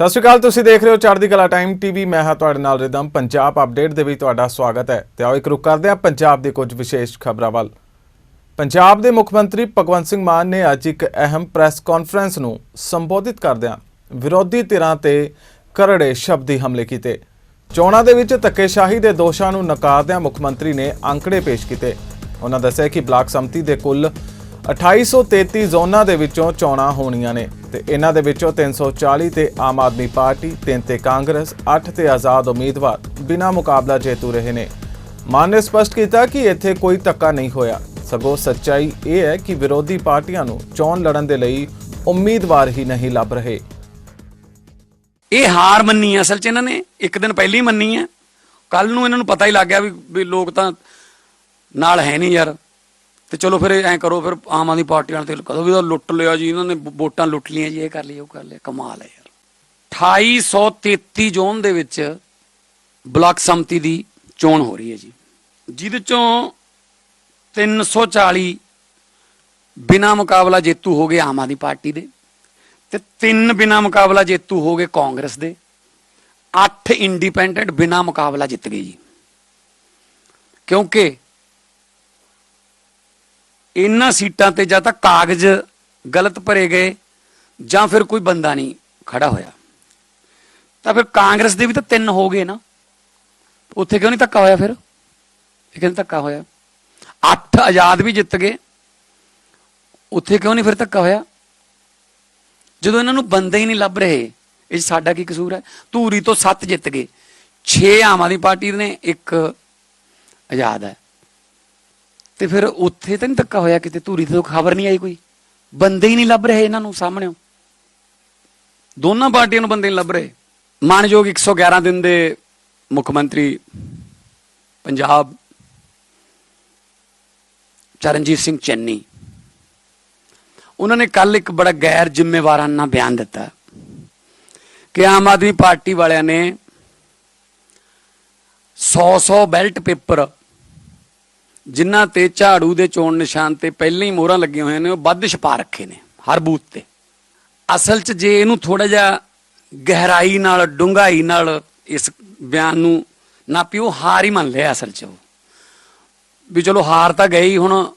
ਸਤਿ ਸ਼੍ਰੀ ਅਕਾਲ, ਤੁਸੀਂ ਦੇਖ ਰਹੇ ਹੋ ਚੜ੍ਹਦੀ ਕਲਾ ਟਾਈਮ ਟੀਵੀ। ਮੈਂ ਹਾਂ ਤੁਹਾਡੇ ਨਾਲ ਰਿਦਮ। ਪੰਜਾਬ ਅਪਡੇਟ ਦੇ ਵਿੱਚ ਤੁਹਾਡਾ ਸਵਾਗਤ ਹੈ। ਤੇ ਆਓ ਇੱਕ ਰੁਕ ਕਰਦੇ ਹਾਂ ਪੰਜਾਬ ਦੇ ਕੁਝ ਵਿਸ਼ੇਸ਼ ਖਬਰਾਂ ਵੱਲ। ਪੰਜਾਬ ਦੇ ਮੁੱਖ ਮੰਤਰੀ ਭਗਵੰਤ ਸਿੰਘ ਮਾਨ ਨੇ ਅੱਜ ਇੱਕ ਅਹਿਮ ਪ੍ਰੈਸ ਕਾਨਫਰੰਸ ਨੂੰ ਸੰਬੋਧਿਤ ਕਰਦਿਆਂ ਵਿਰੋਧੀ ਧਿਰਾਂ ਤੇ ਕਰੜੇ ਸ਼ਬਦੀ ਹਮਲੇ ਕੀਤੇ। ਚੋਣਾਂ ਦੇ ਵਿੱਚ ਧੱਕੇਸ਼ਾਹੀ ਦੇ ਦੋਸ਼ਾਂ ਨੂੰ ਨਕਾਰਦਿਆਂ ਮੁੱਖ ਮੰਤਰੀ ਨੇ ਅੰਕੜੇ ਪੇਸ਼ ਕੀਤੇ। ਉਹਨਾਂ ਦੱਸਿਆ ਕਿ ਬਲਾਕ ਸੰਮਤੀ ਦੇ ਕੁੱਲ 2833 ਜ਼ੋਨਾਂ ਦੇ ਵਿੱਚੋਂ ਚੋਣਾਂ ਹੋਣੀਆਂ ਨੇ ਤੇ ਇਹਨਾਂ ਦੇ ਵਿੱਚੋਂ 340 ਤੇ ਆਮ ਆਦਮੀ ਪਾਰਟੀ 3 ਤੇ ਕਾਂਗਰਸ 8 ਤੇ ਆਜ਼ਾਦ ਉਮੀਦਵਾਰ ਬਿਨਾਂ ਮੁਕਾਬਲਾ ਜੇਤੂ ਰਹੇ ਨੇ। ਮਾਨ ਨੇ ਸਪਸ਼ਟ ਕੀਤਾ ਕਿ ਇੱਥੇ ਕੋਈ ਧੱਕਾ ਨਹੀਂ ਹੋਇਆ। ਸਗੋਂ ਸੱਚਾਈ ਇਹ ਹੈ ਕਿ ਵਿਰੋਧੀ ਪਾਰਟੀਆਂ ਨੂੰ ਚੋਣ ਲੜਨ ਦੇ ਲਈ ਉਮੀਦਵਾਰ ਹੀ ਨਹੀਂ ਲੱਭ ਰਹੇ। ਇਹ ਹਾਰ ਮੰਨੀ ਹੈ ਅਸਲ 'ਚ ਇਹਨਾਂ ਨੇ, ਇੱਕ ਦਿਨ ਪਹਿਲਾਂ ਹੀ ਮੰਨੀ ਹੈ ਕੱਲ ਨੂੰ ਇਹਨਾਂ ਨੂੰ ਪਤਾ ਹੀ ਲੱਗ ਗਿਆ ਵੀ ਵੀ ਲੋਕ ਤਾਂ ਨਾਲ ਹੈ ਨਹੀਂ ਯਾਰ। ਤੇ ਚਲੋ ਫਿਰ ਐਂ ਕਰੋ, ਫਿਰ ਆਮ ਆਦਮੀ ਪਾਰਟੀ ਵਾਲਿਆਂ ਤੇ ਕਦੋਂ ਵੀ ਤਾਂ ਲੁੱਟ ਲਿਆ ਜੀ, ਇਹਨਾਂ ਨੇ ਵੋਟਾਂ ਲੁੱਟ ਲੀਆਂ ਜੀ, ਇਹ ਕਰ ਲਿਆ ਉਹ ਕਰ ਲਿਆ ਕਮਾਲ ਹੈ ਯਾਰ। 2833 ਜ਼ੋਨ ਦੇ ਵਿੱਚ ਬਲਾਕ ਸੰਮਤੀ ਦੀ ਚੋਣ ਹੋ ਰਹੀ ਹੈ ਜੀ। ਜਿਹਦੇ ਚੋਂ 340 ਬਿਨਾ ਮੁਕਾਬਲਾ ਜੇਤੂ ਹੋ ਗਏ ਆਮ ਆਦਮੀ ਪਾਰਟੀ ਦੇ ਤੇ ਤਿੰਨ ਬਿਨਾ ਮੁਕਾਬਲਾ ਜੇਤੂ ਹੋ ਗਏ ਕਾਂਗਰਸ ਦੇ, ਅੱਠ ਇੰਡੀਪੈਂਡੈਂਟ ਬਿਨਾ ਮੁਕਾਬਲਾ ਜਿੱਤ ਗਏ ਜੀ। ਕਿਉਂਕਿ ਇਹਨਾਂ ਸੀਟਾਂ ਤੇ ਜਾਂ ਤਾਂ ਕਾਗਜ਼ ਗਲਤ ਭਰੇ ਗਏ ਜਾਂ ਫਿਰ ਕੋਈ ਬੰਦਾ ਨਹੀਂ ਖੜਾ ਹੋਇਆ। ਤਾਂ ਫਿਰ ਕਾਂਗਰਸ ਦੇ ਵੀ ਤਾਂ ਤਿੰਨ ਹੋ ਗਏ ਨਾ। ਉੱਥੇ ਕਿਉਂ ਨਹੀਂ ਧੱਕਾ ਹੋਇਆ ਫਿਰ? ਇਹ ਕਹਿੰਦੇ ਧੱਕਾ ਹੋਇਆ? ਅੱਠ ਆਜ਼ਾਦ ਵੀ ਜਿੱਤ ਗਏ। ਉੱਥੇ ਕਿਉਂ ਨਹੀਂ ਫਿਰ ਧੱਕਾ ਹੋਇਆ? ਜਦੋਂ ਇਹਨਾਂ ਨੂੰ ਬੰਦੇ ਹੀ ਨਹੀਂ ਲੱਭ ਰਹੇ, ਇਹ 'ਚ ਸਾਡਾ ਕੀ ਕਸੂਰ ਹੈ? ਧੂਰੀ ਤੋਂ 7 ਜਿੱਤ ਗਏ। 6 ਆਮ ਆਦਮੀ ਪਾਰਟੀ ਨੇ, ਇੱਕ ਆਜ਼ਾਦ ਹੈ। ਤੇ ਫਿਰ ਉੱਥੇ ਤਾਂ ਨਹੀਂ ਧੱਕਾ ਹੋਇਆ ਕਿਤੇ, ਧੂਰੀ ਤੋਂ ਖਬਰ ਨਹੀਂ ਆਈ ਕੋਈ। ਬੰਦੇ ਹੀ ਨਹੀਂ ਲੱਭ ਰਹੇ ਇਹਨਾਂ ਨੂੰ ਸਾਹਮਣੇ। ਦੋਨਾਂ ਪਾਰਟੀਆਂ ਨੂੰ ਬੰਦੇ ਨਹੀਂ ਲੱਭ ਰਹੇ। ਮਾਨਯੋਗ 111 ਦਿਨ ਦੇ ਮੁੱਖ ਮੰਤਰੀ ਪੰਜਾਬ, ਚਰਨਜੀਤ ਸਿੰਘ ਚੰਨੀ। ਉਹਨਾਂ ਨੇ ਕੱਲ ਇੱਕ ਬੜਾ ਗੈਰ ਜ਼ਿੰਮੇਵਾਰਾਨਾ ਬਿਆਨ ਦਿੱਤਾ। ਕਿ ਆਮ ਆਦਮੀ ਪਾਰਟੀ ਵਾਲਿਆਂ ਨੇ 100-100 ਬੈਲਟ ਪੇਪਰ ਜਿਨ੍ਹਾਂ ਤੇ ਝਾੜੂ ਦੇ ਚੋਣ ਨਿਸ਼ਾਨ ਤੇ ਪਹਿਲਾਂ ਹੀ ਮੋਹਰਾਂ ਲੱਗੀਆਂ ਹੋਈਆਂ ਨੇ, ਉਹ ਵੱਧ ਛਪਾ ਰੱਖੇ ਨੇ, ਹਰ ਬੂਥ ਤੇ। ਅਸਲ 'ਚ ਜੇ ਇਹਨੂੰ ਥੋੜਾ ਜਿਹਾ ਗਹਿਰਾਈ ਨਾਲ, ਡੂੰਘਾਈ ਨਾਲ ਇਸ ਬਿਆਨ ਨੂੰ ਨਾ ਨਾਪਿਓ ਹਾਰ ਹੀ ਮੰਨ ਲਿਆ ਅਸਲ 'ਚ ਉਹ। ਵੀ ਚਲੋ ਹਾਰ ਤਾਂ ਗਈ ਹੁਣ,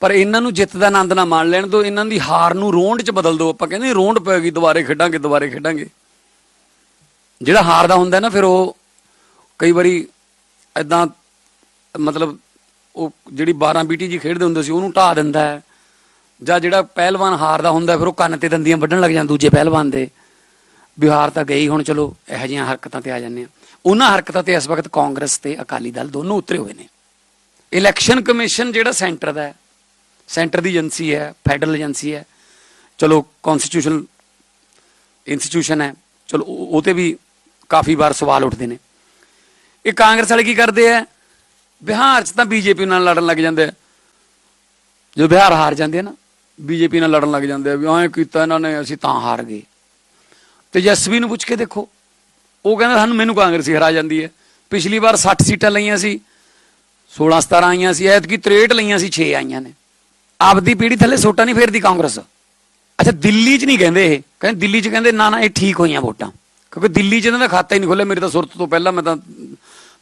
ਪਰ ਇਹਨਾਂ ਨੂੰ ਜਿੱਤ ਦਾ ਆਨੰਦ ਨਾ ਮਾਣ ਲੈਣ ਦੋ, ਇਹਨਾਂ ਦੀ ਹਾਰ ਨੂੰ ਰੋਂਡ 'ਚ ਬਦਲ ਦਿਓ ਆਪਾਂ ਕਹਿੰਦੇ ਰੋਂਡ ਪੈਗੀ ਦੁਬਾਰੇ ਖੇਡਾਂਗੇ ਦੁਬਾਰੇ ਖੇਡਾਂਗੇ। ਜਿਹੜਾ ਹਾਰਦਾ ਹੁੰਦਾ ਨਾ, ਫਿਰ ਉਹ ਕਈ ਵਾਰੀ ਐਦਾਂ ਮਤਲਬ ਉਹ ਜਿਹੜੀ 12 ਬੀਟੀ ਜੀ ਖੇਡਦੇ ਹੁੰਦੇ ਸੀ, ਉਹਨੂੰ ਢਾ ਦਿੰਦਾ ਹੈ। ਜਾਂ ਜਿਹੜਾ ਪਹਿਲਵਾਨ ਹਾਰਦਾ ਹੁੰਦਾ ਫਿਰ ਉਹ ਕੰਨ ਤੇ ਦੰਦੀਆਂ ਵੱਢਣ ਲੱਗ ਜਾਂਦਾ ਦੂਜੇ ਪਹਿਲਵਾਨ ਦੇ। ਬਿਹਾਰ ਤਾਂ ਗਈ, ਹੁਣ ਚਲੋ ਇਹੋ ਜਿਹੀਆਂ ਹਰਕਤਾਂ ਤੇ ਆ ਜਾਂਦੇ ਆ ਉਹਨਾਂ ਹਰਕਤਾਂ ਤੇ ਇਸ ਵਕਤ ਕਾਂਗਰਸ ਤੇ ਅਕਾਲੀ ਦਲ ਦੋਨੋਂ ਉਤਰੇ ਹੋਏ ਨੇ। ਇਲੈਕਸ਼ਨ ਕਮਿਸ਼ਨ ਜਿਹੜਾ ਸੈਂਟਰ ਦਾ ਹੈ, ਸੈਂਟਰ ਦੀ ਏਜੰਸੀ ਹੈ, ਫੈਡਰਲ ਏਜੰਸੀ ਹੈ। ਚਲੋ ਕਨਸਟੀਟਿਊਸ਼ਨ ਇੰਸਟੀਟਿਊਸ਼ਨ ਹੈ। ਚਲੋ ਉਹ ਉਹ ਤੇ ਵੀ ਕਾਫੀ ਵਾਰ ਸਵਾਲ ਉੱਠਦੇ ਨੇ। ਇਹ ਕਾਂਗਰਸ ਵਾਲੇ ਕੀ ਕਰਦੇ ਆ ਬਿਹਾਰ 'ਚ ਤਾਂ ਬੀਜੇਪੀ ਨਾਲ ਲੜਨ ਲੱਗ ਜਾਂਦੇ ਆ। ਜਦੋਂ ਬਿਹਾਰ ਹਾਰ ਜਾਂਦੇ ਆ ਨਾ, ਬੀਜੇਪੀ ਨਾਲ ਲੜਨ ਲੱਗ ਜਾਂਦੇ ਆ ਵੀ ਐਂ ਕੀਤਾ ਇਹਨਾਂ ਨੇ, ਅਸੀਂ ਤਾਂ ਹਾਰ ਗਏ। ਤੇਜਸਵੀ ਨੂੰ ਪੁੱਛ ਕੇ ਦੇਖੋ। ਉਹ ਕਹਿੰਦਾ ਸਾਨੂੰ ਮੈਨੂੰ ਕਾਂਗਰਸੀ ਹਰਾ ਜਾਂਦੀ ਹੈ। ਪਿਛਲੀ ਵਾਰ 60 ਸੀਟਾਂ ਲਈਆਂ ਸੀ 16 17 ਆਈਆਂ ਸੀ, ਐਤਕੀ 63 ਲਈਆਂ ਸੀ 6 ਆਈਆਂ ਨੇ। ਆਪਦੀ ਪੀੜੀ ਥੱਲੇ ਸੋਟਾ ਨਹੀਂ ਫੇਰਦੀ ਕਾਂਗਰਸ। ਅੱਛਾ, ਦਿੱਲੀ 'ਚ ਨਹੀਂ ਕਹਿੰਦੇ ਇਹ। ਕਹਿੰਦੇ ਦਿੱਲੀ 'ਚ ਕਹਿੰਦੇ ਨਾ ਨਾ, ਇਹ ਠੀਕ ਹੋਈਆਂ ਵੋਟਾਂ। ਕਿਉਂਕਿ ਦਿੱਲੀ 'ਚ ਇਹਨਾਂ ਦਾ ਖਾਤਾ ਹੀ ਨਹੀਂ ਖੁੱਲਿਆ ਮੇਰੇ ਤਾਂ ਸੁਰਤ ਤੋਂ ਪਹਿਲਾਂ ਮੈਂ ਤਾਂ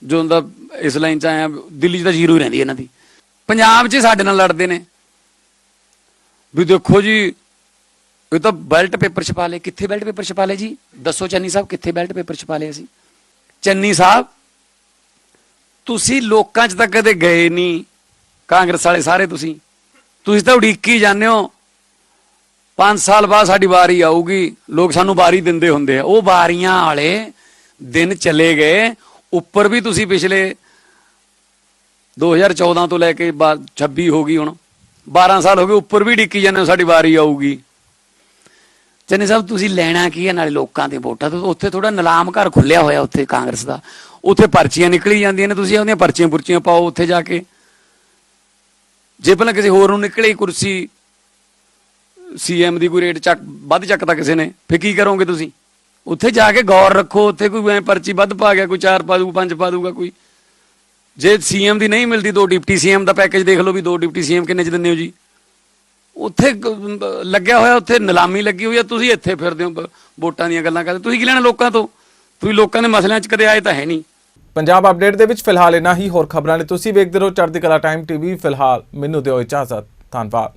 ਜੋ ਹੁੰਦਾ ਇਸ ਲਾਈਨ 'ਚ ਆਇਆ, ਦਿੱਲੀ 'ਚ ਤਾਂ ਜ਼ੀਰੋ ਹੀ ਰਹਿੰਦੀ ਇਹਨਾਂ ਦੀ। ਪੰਜਾਬ 'ਚ ਸਾਡੇ ਨਾਲ ਲੜਦੇ ਨੇ। ਵੀ ਦੇਖੋ ਜੀ, ਇਹ ਤਾਂ ਬੈਲਟ ਪੇਪਰ ਛਪਾ ਲਏ। ਕਿੱਥੇ ਬੈਲਟ ਪੇਪਰ ਛਪਾ ਲਏ ਜੀ? ਦੱਸੋ ਚੰਨੀ ਸਾਹਿਬ, ਕਿੱਥੇ ਬੈਲਟ ਪੇਪਰ ਛਪਾ ਲਏ ਅਸੀਂ? ਚੰਨੀ ਸਾਹਿਬ, ਤੁਸੀਂ ਲੋਕਾਂ 'ਚ ਤਾਂ ਕਦੇ ਗਏ ਨਹੀਂ, ਕਾਂਗਰਸ ਵਾਲੇ ਸਾਰੇ ਤੁਸੀਂ। ਤੁਸੀਂ ਤਾਂ ਉਡੀਕੀ ਜਾਂਦੇ ਹੋ। 5 ਸਾਲ ਬਾਅਦ ਸਾਡੀ ਵਾਰੀ ਆਊਗੀ। ਲੋਕ ਸਾਨੂੰ ਵਾਰੀ ਦਿੰਦੇ ਹੁੰਦੇ ਆ। ਉਹ ਵਾਰੀਆਂ ਵਾਲੇ ਦਿਨ ਚਲੇ ਗਏ। ਉੱਪਰ ਵੀ ਤੁਸੀਂ ਪਿਛਲੇ 2014 ਤੋਂ ਲੈ ਕੇ ਬਾ- 26 ਹੋ ਗਈ ਹੁਣ 12 ਸਾਲ ਹੋ ਗਏ, ਉੱਪਰ ਵੀ ਡਿੱਕੀ ਜਾਂਦੇ ਹੋ, ਸਾਡੀ ਵਾਰੀ ਆਊਗੀ। ਚੰਨੀ ਸਾਹਿਬ, ਤੁਸੀਂ ਲੈਣਾ ਕੀ ਹੈ ਨਾਲੇ ਲੋਕਾਂ ਦੇ ਵੋਟਾਂ ਤੋਂ? ਉੱਥੇ ਥੋੜਾ ਨਿਲਾਮ ਘਰ ਖੁੱਲਿਆ ਹੋਇਆ ਉੱਥੇ ਕਾਂਗਰਸ ਦਾ। ਉੱਥੇ ਪਰਚੀਆਂ ਨਿਕਲੀ ਜਾਂਦੀਆਂ ਨੇ, ਤੁਸੀਂ ਉਹਦੀਆਂ ਪਰਚੀਆਂ ਪੁਰਚੀਆਂ ਪਾਓ ਉੱਥੇ ਜਾ ਕੇ। ਜੇ ਪਹਿਲਾਂ ਕਿਸੇ ਹੋਰ ਨੂੰ ਨਿਕਲੇ ਕੁਰਸੀ, ਸੀਐਮ ਦੀ ਕੋਈ ਰੇਟ ਚੱਕ, ਵੱਧ ਚੱਕਦਾ ਕਿਸੇ ਨੇ ਫੇ ਕੀ ਕਰੋਗੇ ਤੁਸੀਂ? ਉੱਥੇ ਜਾ ਕੇ ਗੌਰ ਰੱਖੋ, ਉੱਥੇ ਕੋਈ ਐ ਪਰਚੀ ਵੱਧ ਪਾ ਗਿਆ, ਕੋਈ ਚਾਰ ਪਾ ਦੂਗਾ ਪੰਜ ਪਾ ਦੂਗਾ ਕੋਈ। ਜੇ ਸੀਐਮ ਦੀ ਨਹੀਂ ਮਿਲਦੀ, ਦੋ ਡਿਪਟੀ ਸੀਐਮ ਦਾ ਪੈਕੇਜ ਦੇਖ ਲਓ ਵੀ ਦੋ ਡਿਪਟੀ ਸੀਐਮ ਕਿੰਨੇ ਚ ਦਿੰਦੇ ਹੋ ਜੀ। ਉੱਥੇ ਲੱਗਿਆ ਹੋਇਆ, ਉੱਥੇ ਨਿਲਾਮੀ ਲੱਗੀ ਹੋਈ ਆ, ਤੁਸੀਂ ਇੱਥੇ ਫਿਰਦੇ ਹੋ ਵੋਟਾਂ ਦੀਆਂ ਗੱਲਾਂ ਕਰਦੇ ਤੁਸੀਂ ਕੀ ਲੈਣਾ ਲੋਕਾਂ ਤੋਂ? ਤੁਸੀਂ ਲੋਕਾਂ ਦੇ ਮਸਲਿਆਂ 'ਚ ਕਦੇ ਆਏ ਤਾਂ ਹੈ ਨਹੀਂ। ਪੰਜਾਬ ਅਪਡੇਟ ਦੇ ਵਿੱਚ ਫਿਲਹਾਲ ਇਨਾ ਹੀ, ਹੋਰ ਖਬਰਾਂ ਨੇ ਤੁਸੀਂ ਵੇਖਦੇ ਰਹੋ ਚੜ੍ਹਦੀ ਕਲਾ ਟਾਈਮ ਟੀਵੀ ਫਿਲਹਾਲ ਮੈਨੂੰ ਦਿਓ ਇਜਾਜ਼ਤ, ਧੰਨਵਾਦ।